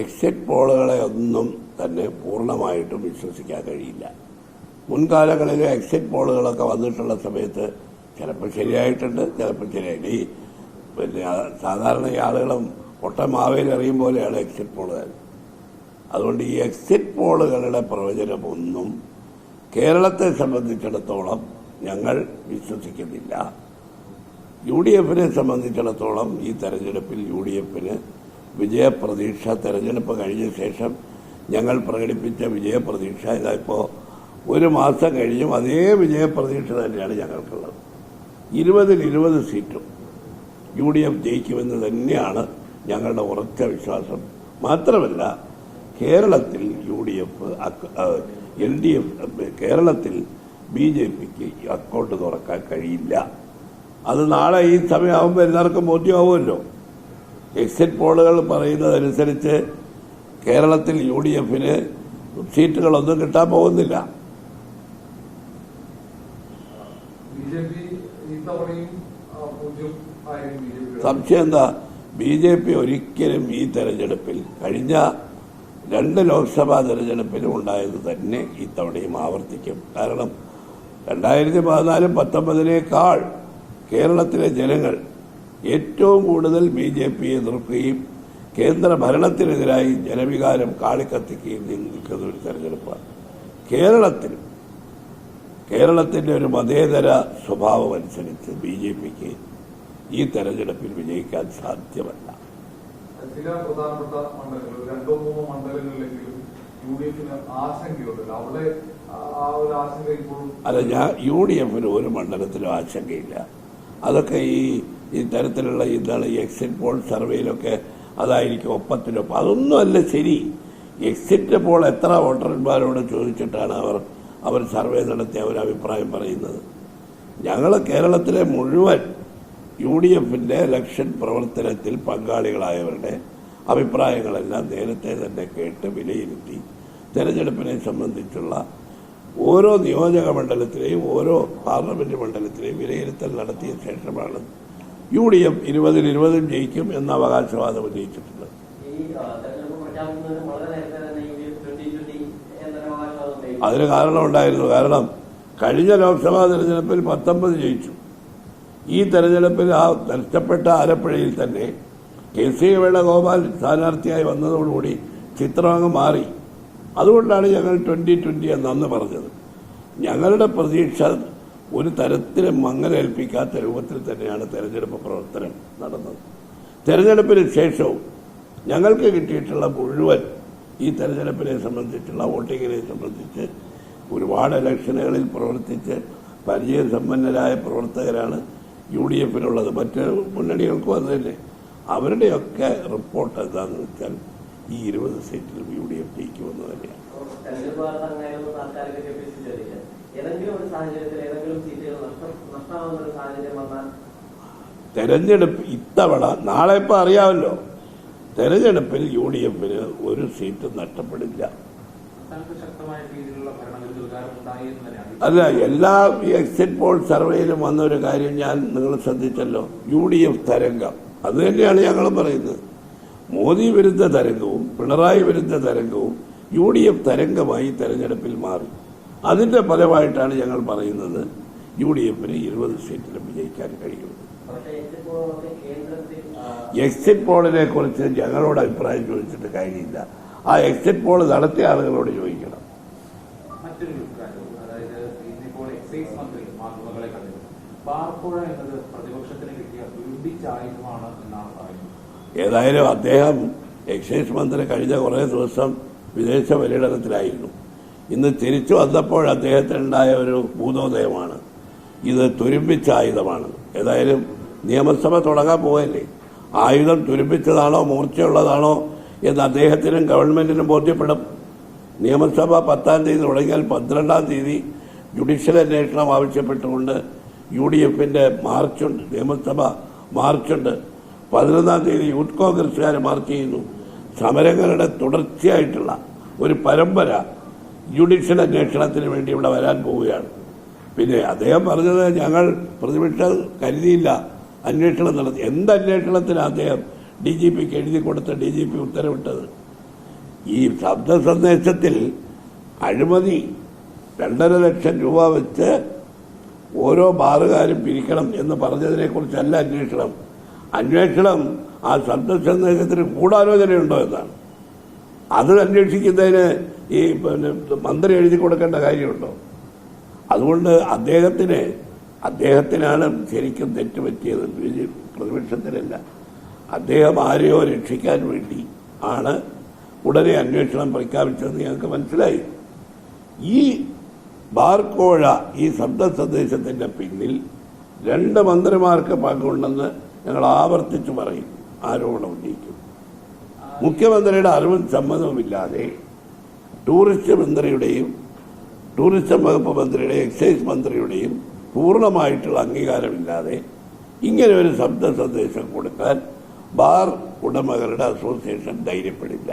Exit പോളുകളെ ഒന്നും തന്നെ പൂർണമായിട്ടും വിശ്വസിക്കാൻ കഴിയില്ല. മുൻകാലങ്ങളിൽ എക്സിറ്റ് പോളുകളൊക്കെ വന്നിട്ടുള്ള സമയത്ത് ചിലപ്പോൾ ശരിയായിട്ടുണ്ട് ചിലപ്പോൾ ശരിയായിട്ട് ഈ പിന്നെ സാധാരണ ഈ ആളുകളും ഒട്ടമാവയിൽ അറിയും പോലെയാണ് എക്സിറ്റ് പോളുകൾ. അതുകൊണ്ട് ഈ എക്സിറ്റ് പോളുകളുടെ പ്രവചനമൊന്നും കേരളത്തെ സംബന്ധിച്ചിടത്തോളം ഞങ്ങൾ വിശ്വസിക്കുന്നില്ല. യു ഡി എഫിനെ സംബന്ധിച്ചിടത്തോളം ഈ തെരഞ്ഞെടുപ്പിൽ യു ഡി എഫിന് വിജയപ്രതീക്ഷ തെരഞ്ഞെടുപ്പ് കഴിഞ്ഞ ശേഷം ഞങ്ങൾ പ്രകടിപ്പിച്ച വിജയപ്രതീക്ഷ ഇതായിപ്പോൾ ഒരു മാസം കഴിഞ്ഞും അതേ വിജയപ്രതീക്ഷ തന്നെയാണ് ഞങ്ങൾക്കുള്ളത്. ഇരുപതിൽ ഇരുപത് സീറ്റും യു ഡി എഫ് ജയിക്കുമെന്ന് തന്നെയാണ് ഞങ്ങളുടെ ഉറച്ച വിശ്വാസം. മാത്രമല്ല കേരളത്തിൽ U D F L D F കേരളത്തിൽ ബി ജെ പിക്ക് അക്കൗണ്ട് തുറക്കാൻ കഴിയില്ല. അത് നാളെ ഈ സമയമാകുമ്പോൾ എല്ലാവർക്കും ബോധ്യമാവുമല്ലോ. എക്സിറ്റ് പോളുകൾ പറയുന്നതനുസരിച്ച് കേരളത്തിൽ യു ഡി എഫിന് സീറ്റുകളൊന്നും കിട്ടാൻ പോകുന്നില്ല. സംശയം എന്താ? ബി ജെ പി ഒരിക്കലും ഈ തെരഞ്ഞെടുപ്പിൽ കഴിഞ്ഞ രണ്ട് ലോക്സഭാ തെരഞ്ഞെടുപ്പിലും ഉണ്ടായത് തന്നെ ഇത്തവണയും ആവർത്തിക്കും. കാരണം രണ്ടായിരത്തി പതിനാലും പത്തൊമ്പതിനേക്കാൾ കേരളത്തിലെ ജനങ്ങൾ ഏറ്റവും കൂടുതൽ ബി ജെ പിയെ എതിർക്കുകയും കേന്ദ്ര ഭരണത്തിനെതിരായി ജനവികാരം കാളിക്കത്തിക്കുകയും നിൽക്കുന്ന ഒരു തെരഞ്ഞെടുപ്പാണ്. കേരളത്തിൽ കേരളത്തിന്റെ ഒരു മതേതര സ്വഭാവം അനുസരിച്ച് ബി ജെ പിക്ക് ഈ തെരഞ്ഞെടുപ്പിൽ വിജയിക്കാൻ സാധ്യമല്ല. ചില പ്രധാനപ്പെട്ട മണ്ഡലങ്ങൾ രണ്ടോ മൂന്നോ മണ്ഡലങ്ങളിലെങ്കിലും യു ഡി എഫിന് ആശങ്കയുണ്ടല്ലോ. അവിടെ ആ- ആ ഒരു ആശങ്ക ഇപ്പോഴും അല്ല ഞാൻ യു ഡി എഫിന് ഒരു മണ്ഡലത്തിലും ആശങ്കയില്ല. അതൊക്കെ ഈ ഇത്തരത്തിലുള്ള തരത്തിലുള്ള എന്താണ് എക്സിറ്റ് പോൾ സർവേയിലൊക്കെ അതായിരിക്കും ഒപ്പത്തിനൊപ്പം. അതൊന്നുമല്ല ശരി. എക്സിറ്റ് പോൾ എത്ര വോട്ടർമാരോട് ചോദിച്ചിട്ടാണ് അവർ അവർ സർവേ നടത്തി അവർ അഭിപ്രായം പറയുന്നത്? ഞങ്ങൾ കേരളത്തിലെ മുഴുവൻ യു ഡി എഫിന്റെ ഇലക്ഷൻ പ്രവർത്തനത്തിൽ പങ്കാളികളായവരുടെ അഭിപ്രായങ്ങളെല്ലാം നേരത്തെ തന്നെ കേട്ട് വിലയിരുത്തി. തെരഞ്ഞെടുപ്പിനെ സംബന്ധിച്ചുള്ള ഓരോ നിയോജക മണ്ഡലത്തിലെയും ഓരോ പാർലമെന്റ് മണ്ഡലത്തിലെയും വിലയിരുത്തൽ നടത്തിയ ശേഷമാണ് യു ഡി എഫ് ഇരുപതിൽ ഇരുപതും ജയിക്കും എന്ന അവകാശവാദം ഉന്നയിച്ചിട്ടുണ്ട്. അതിന് കാരണമുണ്ടായിരുന്നു കാരണം കഴിഞ്ഞ ലോക്സഭാ തെരഞ്ഞെടുപ്പിൽ പത്തൊമ്പത് ജയിച്ചു. ഈ തെരഞ്ഞെടുപ്പിൽ ആ നഷ്ടപ്പെട്ട ആലപ്പുഴയിൽ തന്നെ കെ സി വേണുഗോപാൽ സ്ഥാനാർത്ഥിയായി വന്നതോടുകൂടി ചിത്രം അങ്ങ് മാറി. അതുകൊണ്ടാണ് ഞങ്ങൾ ട്വന്റി ട്വന്റി എന്ന് പറഞ്ഞത്. ഞങ്ങളുടെ പ്രതീക്ഷ ഒരു തരത്തിലും മങ്ങലേൽപ്പിക്കാത്ത രൂപത്തിൽ തന്നെയാണ് തെരഞ്ഞെടുപ്പ് പ്രവർത്തനം നടന്നത്. തെരഞ്ഞെടുപ്പിന് ശേഷവും ഞങ്ങൾക്ക് കിട്ടിയിട്ടുള്ള മുഴുവൻ ഈ തെരഞ്ഞെടുപ്പിനെ സംബന്ധിച്ചുള്ള വോട്ടിങ്ങിനെ സംബന്ധിച്ച് ഒരുപാട് ഇലക്ഷനുകളിൽ പ്രവർത്തിച്ച് പരിചയസമ്പന്നരായ പ്രവർത്തകരാണ് യു ഡി എഫിനുള്ളത് മറ്റ് മുന്നണികൾക്കും അത് തന്നെ. അവരുടെയൊക്കെ റിപ്പോർട്ട് എന്താണെന്ന് വെച്ചാൽ ഈ ഇരുപത് സീറ്റിലും യു ഡി എഫ് ജയിക്കുമെന്ന് തന്നെയാണ്. തെരഞ്ഞെടുപ്പ് ഇത്തവണ നാളെ ഇപ്പം അറിയാമല്ലോ. തെരഞ്ഞെടുപ്പിൽ യു ഡി എഫിന് ഒരു സീറ്റ് നഷ്ടപ്പെടില്ല അല്ല എല്ലാ എക്സിറ്റ് പോൾ സർവേയിലും വന്ന ഒരു കാര്യം ഞാൻ നിങ്ങൾ ശ്രദ്ധിച്ചല്ലോ. യു ഡി എഫ് തരംഗം. അത് തന്നെയാണ് ഞങ്ങൾ പറയുന്നത്. മോദി വിരുദ്ധ തരംഗവും പിണറായി വിരുദ്ധ തരംഗവും യു ഡി എഫ് തരംഗമായി തെരഞ്ഞെടുപ്പിൽ മാറി. അതിന്റെ ഫലമായിട്ടാണ് ഞങ്ങൾ പറയുന്നത് യു ഡി എഫിന് ഇരുപത് സീറ്റിലും വിജയിക്കാൻ കഴിയും പക്ഷേ എക്സിറ്റ് പോളിനെ കുറിച്ച് ഞങ്ങളോട് അഭിപ്രായം ചോദിച്ചിട്ട് കഴിയില്ല ആ എക്സിറ്റ് പോൾ നടത്തിയ ആളുകളോട് ചോദിക്കണം. മറ്റൊരു അതായത് ഇന്നിപ്പോൾ എക്സൈസ് മന്ത്രി മാധ്യമങ്ങളെ കണ്ടത് ബാർപ്പുഴ എന്നത് പ്രതിപക്ഷത്തിന് കിട്ടിയ എന്നാണ് പറയുന്നത്. ഏതായാലും അദ്ദേഹം എക്സൈസ് മന്ത്രി കഴിഞ്ഞ കുറേ ദിവസം വിദേശ പര്യടനത്തിലായിരുന്നു. ഇന്ന് തിരിച്ചു വന്നപ്പോൾ അദ്ദേഹത്തിനുണ്ടായ ഒരു ഭൂതോദയമാണ്. ഇത് തുരുമ്പിച്ച ആയുധമാണ്. ഏതായാലും നിയമസഭ തുടങ്ങാൻ പോകല്ലേ ആയുധം തുരുമ്പിച്ചതാണോ മൂർച്ചയുള്ളതാണോ എന്ന് അദ്ദേഹത്തിനും ഗവൺമെന്റിനും ബോധ്യപ്പെടും. നിയമസഭ പത്താം തീയതി തുടങ്ങിയാൽ പന്ത്രണ്ടാം തീയതി ജുഡീഷ്യൽ അന്വേഷണം ആവശ്യപ്പെട്ടുകൊണ്ട് യു ഡി എഫിന്റെ മാർച്ചുണ്ട് നിയമസഭ മാർച്ചുണ്ട്. പതിനൊന്നാം തീയതി യൂത്ത് കോൺഗ്രസ്സുകാർ മാർച്ച് ചെയ്യുന്നു. സമരങ്ങളുടെ തുടർച്ചയായിട്ടുള്ള ഒരു പരമ്പര ജുഡീഷ്യൽ അന്വേഷണത്തിന് വേണ്ടി ഇവിടെ വരാൻ പോവുകയാണ്. പിന്നെ അദ്ദേഹം പറഞ്ഞത് ഞങ്ങൾ പ്രതിപക്ഷം കരുതിയില്ല അന്വേഷണം നടത്തി. എന്ത് അന്വേഷണത്തിന് അദ്ദേഹം ഡി ജി പിക്ക് എഴുതി കൊടുത്ത ഡി ജി പി ഉത്തരവിട്ടത്? ഈ ശബ്ദ സന്ദേശത്തിൽ അഴിമതി രണ്ടര ലക്ഷം രൂപ വെച്ച് ഓരോ ബാറുകാരും പിരിക്കണം എന്ന് പറഞ്ഞതിനെക്കുറിച്ചല്ല അന്വേഷണം. അന്വേഷണം ആ ശബ്ദ സന്ദേശത്തിന് ഗൂഢാലോചനയുണ്ടോ എന്നാണ്. അത് അന്വേഷിക്കുന്നതിന് ഈ പിന്നെ മന്ത്രി എഴുതി കൊടുക്കേണ്ട കാര്യമുണ്ടോ? അതുകൊണ്ട് അദ്ദേഹത്തിന് അദ്ദേഹത്തിനാണ് ശരിക്കും തെറ്റുപറ്റിയത് പ്രതിപക്ഷത്തിനല്ല അദ്ദേഹം ആരെയോ രക്ഷിക്കാൻ വേണ്ടി ആണ് ഉടനെ അന്വേഷണം പ്രഖ്യാപിച്ചതെന്ന് ഞങ്ങൾക്ക് മനസ്സിലായി. ഈ ബാർക്കോഴ ഈ ശബ്ദ സന്ദേശത്തിന്റെ പിന്നിൽ രണ്ട് മന്ത്രിമാർക്ക് പങ്കുണ്ടെന്ന് ഞങ്ങൾ ആവർത്തിച്ചു പറയും ആരോപണം ഉന്നയിക്കും. മുഖ്യമന്ത്രിയുടെ അറിവും സമ്മതവുമില്ലാതെ ടൂറിസ്റ്റ് മന്ത്രിയുടെയും ടൂറിസം വകുപ്പ് മന്ത്രിയുടെയും എക്സൈസ് മന്ത്രിയുടെയും പൂർണമായിട്ടുള്ള അംഗീകാരമില്ലാതെ ഇങ്ങനെ ഒരു ശബ്ദ സന്ദേശം കൊടുക്കാൻ ബാർ ഉടമകളുടെ അസോസിയേഷൻ ധൈര്യപ്പെടില്ല.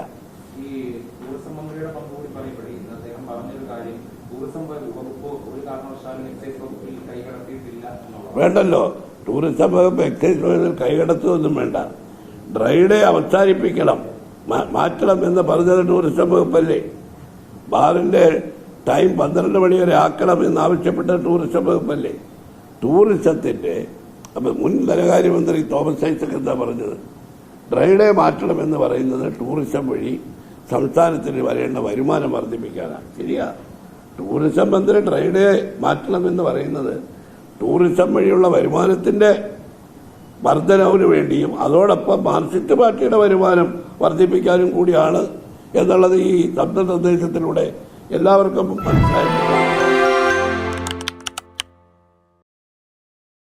വേണ്ടല്ലോ. ടൂറിസം വകുപ്പ് എക്സൈസ് വകുപ്പിൽ കൈകടത്തുമൊന്നും വേണ്ട ഡ്രൈഡേ അവസാനിപ്പിക്കണം. മാ- മാറ്റണം എന്ന് പറഞ്ഞത് ടൂറിസം വകുപ്പല്ലേ? ബാറിന്റെ ടൈം പന്ത്രണ്ട് മണി വരെ ആക്കണം എന്ന് ആവശ്യപ്പെട്ട ടൂറിസം വകുപ്പല്ലേ? ടൂറിസത്തിന്റെ അപ്പൊ മുൻ ധനകാര്യമന്ത്രി തോമസ് ഐസക് എന്താ പറഞ്ഞത്? ഡ്രൈഡേ മാറ്റണം എന്ന് പറയുന്നത് ടൂറിസം വഴി സംസ്ഥാനത്തിന് വരേണ്ട വരുമാനം വർദ്ധിപ്പിക്കാനാണ്. ശരിയാ. ടൂറിസം മന്ത്രി ഡ്രൈഡേ മാറ്റണം എന്ന് പറയുന്നത് ടൂറിസം വഴിയുള്ള വരുമാനത്തിന്റെ വർധനവിന് വേണ്ടിയും അതോടൊപ്പം മാർക്സിസ്റ്റ് പാർട്ടിയുടെ വരുമാനം വർദ്ധിപ്പിക്കാനും കൂടിയാണ് എന്നുള്ളത് ഈ ശബ്ദ നിർദ്ദേശത്തിലൂടെ എല്ലാവർക്കും മനസ്സിലായിട്ടുണ്ട്